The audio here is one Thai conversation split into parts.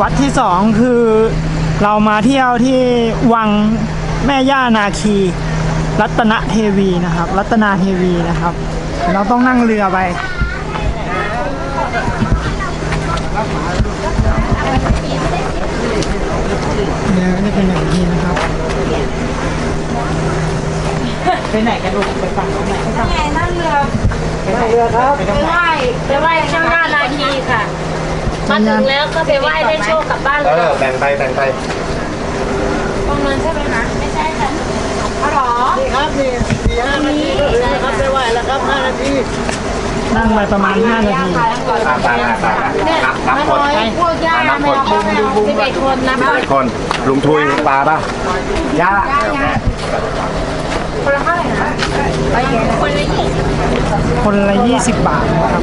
วัดที่สองคือเรามาเที่ยวที่วังแม่ย่านาคี รัตนเทวีนะครับ รัตนาเทวีนะครับ เราต้องนั่งเรือไปเรือก็จะเป็นอย่างนี้นะครับ ไปไหนกันลูกไปฝั่งตรงไหนไปฝั่งไงนั่งเรือเรือครับไปไหว้ไปไหว้เจ้าหน้านาคีค่ะ มาถึงแล้วก็ไปไหว้ได้โชคกลับบ้านเอเลอยแบ่งไปแบ่งไปตรงนั้นใช่ไหมคะไม่ใช่ค่ะอ๋อเหรอครับนี่สี่ห้านาทีก็ถึงนะครับได้ไหวแล้วครับห้านาทีนั่งไปประมาณ5นาทีตามตามตามตามเนี่ยนับนับมาคนน้อยพวกย่าแมวแมวสิบเอ็ดคนนับหน่อยคน ลุงทุยลุงปลาป่ะย่าคนละเท่าไหร่นะไปเห็นคนละยี่สิบคนละ20บาทนะครับ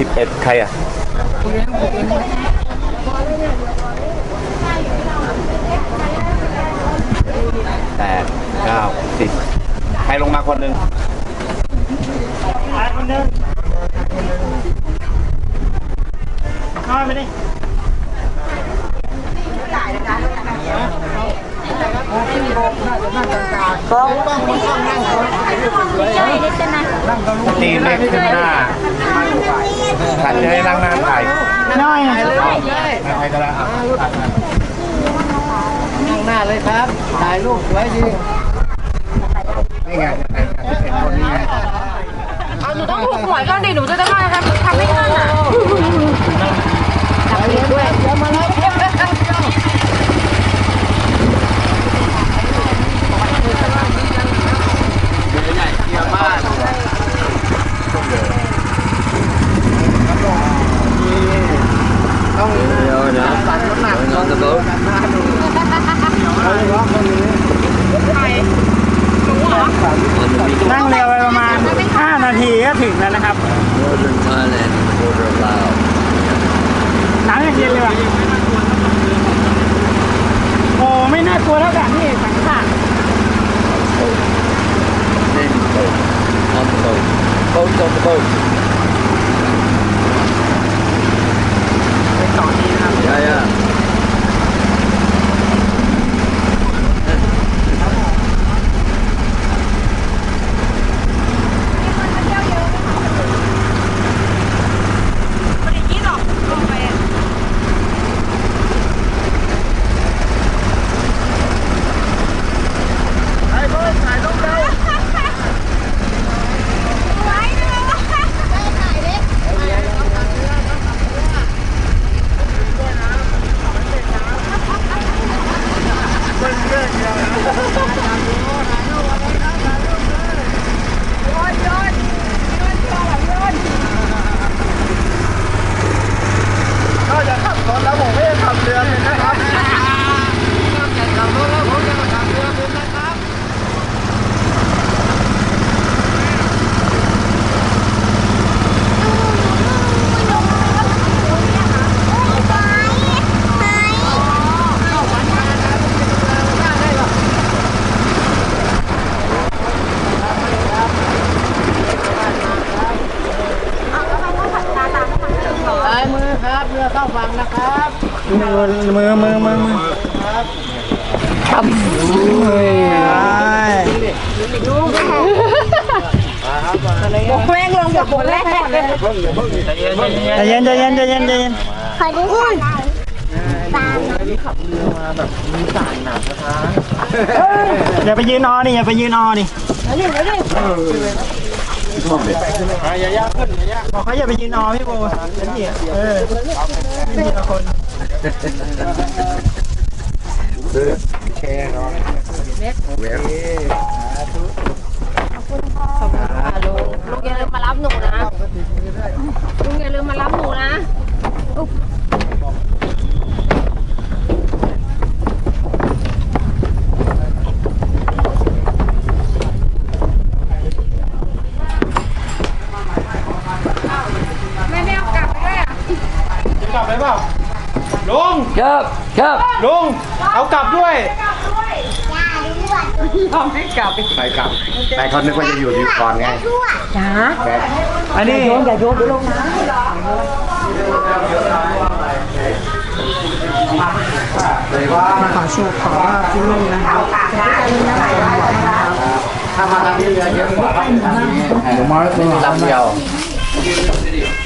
สิบเอ็ดใครอะแปดเก้าสิบใครลงมาคนหนึ่งคนนึงข้าไปดิตีเล ขขึ้นหน้าขันจะให้นั่งหน้าถ่ายน้อยนะใครก็ได้อะนั่งหน้าเลยครับ ถ่ายรูปสวยดีนี่ไงเป็นคนนี้ไงเอาหนูต้องถูกหวยก่อนดิหนูจะได้ทำทำไม่ทันอะจับเองด้วยเดี๋ยวมาแล้ว นั่งเรือไปประมาณ 5 นาทีก็ถึงแล้วนะครับ Northern Thailand, border of Laos. น้ำยังเย็นเลยว่ะโอ้ไม่น่ากลัวเท่ากับนี่สังขาร Name is boat. On the boat. Boats on the boat. เป็นเกาะนี้นะครับ Yeah, yeah. นอกจากขับรถแล้วผมไม่ได้ขับเรือเลยนะครับ ขับรถแล้วผมจะมาขับเรือเป็นนะครับ ซ้ายมือครับเรือเข้าฝั่งนะครับ มือมือมือมือมือปั๊บเฮ้ยแม่งลงจากบนแรกเลยใจเย็นใจเย็นใจเย็นใจเย็นคอยดูก่อนอย่าไปยืนออดิอย่าไปยืนออดิบอกเขาอย่าไปยืนออพี่โบฉัน ซื้อแชร์น้องเม็ดเว็บขอบคุณค่ะลุงลุงอย่าลืมมารับหนูนะลุงอย่าลืมมารับหนูนะแม่ไม่เอากลับไปด้วยอะกลับไปเปล่า ลุงครับครับลุงเอากลับด้วยไปกลับแต่เขานึกว่าจะอยู่ดีก่อนไงอันนี้อย่าโยนเดี๋ยวลงน้ำขอโชคขอลาบที่นี่นะครับถ้ามาทางนี้เรือเยอะกว่าผม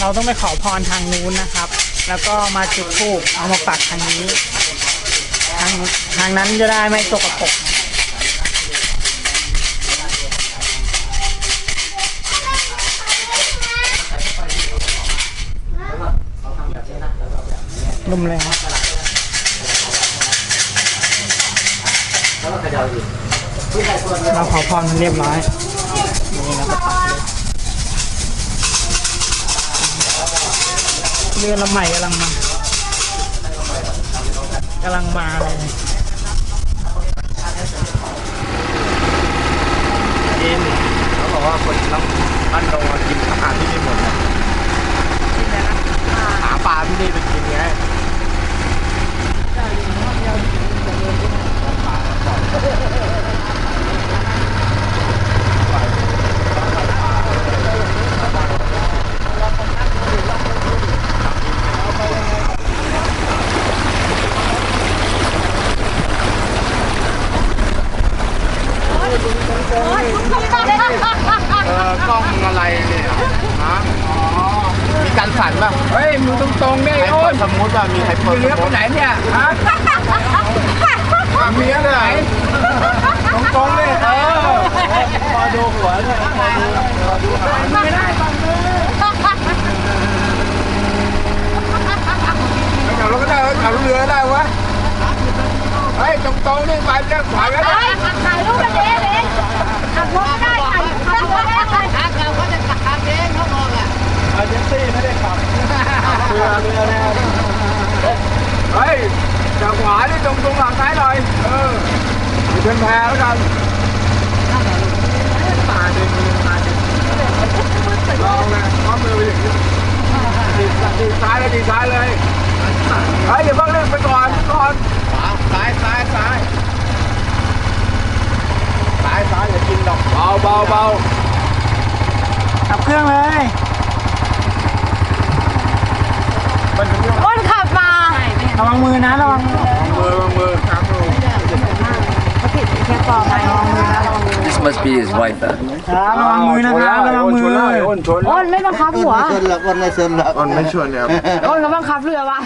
เราต้องไปขอพรทางนู้นนะครับ แล้วก็มาจุดธูปเอามาปักทางนี้ ทางทางนั้นจะได้ไม่ตกปรกลมแรงเราขอพรเรียบร้อยนี่เราก็ปัก เลยเรือลำใหม่กำลังมากำลังมาเลยกินเขาบอกว่าคนน้ำบ้านดงมากินอาหารที่นี่หมดนะหาปลาที่นี่ไปกินไง เออกล้องอะไรเนี่ยฮะอ๋อ มีการสั่นป่ะเฮ้ยมึงตรงๆดิใครโอ้เปิยดสมมติว่ามีใครเปิดเลี้ยสไปมมติไหนเนี่ยฮะเมียไหนตรงๆเลยเออพอดูหัวเลยพอดูพอดูหางไม่ได้ฟังมือไม่ขับรถก็ได้ขับเรือได้วะเฮ้ยตรงๆนี่ไปเลี้ยวขวาก็ได้ถ่ายรูปกันเองเองขับรถได้ถ่ายรูปได้ถ่าย เอเจนซี่ไม่ได้ขับเรือเรือแน่เฮ้ยจากขวานี่ตรงตรงหลังซ้ายหน่อย เออไปเชิญแพแล้วกันตาดึงมือตาดึงลองเลยข้อมือไปอย่างนี้ดีดีซ้ายเลยดีซ้ายเลยเฮ้ยอย่าเพิ่งเล่นไปก่อนก่อนขวาซ้ายซ้ายซ้ายซ้ายซ้ายอย่ากินดอกเบาเบาเบาขับเครื่องเลย อ้นขับมาระวังมือนะระวังมือมือมือครับมือ This must be his wife then ครับระวังมือนะครับระวังมือชนเลยอ้นชนอ้นไม่บังคับหัวคนไม่ชวนเนี่ยอ้นก็บังคับเรือวะ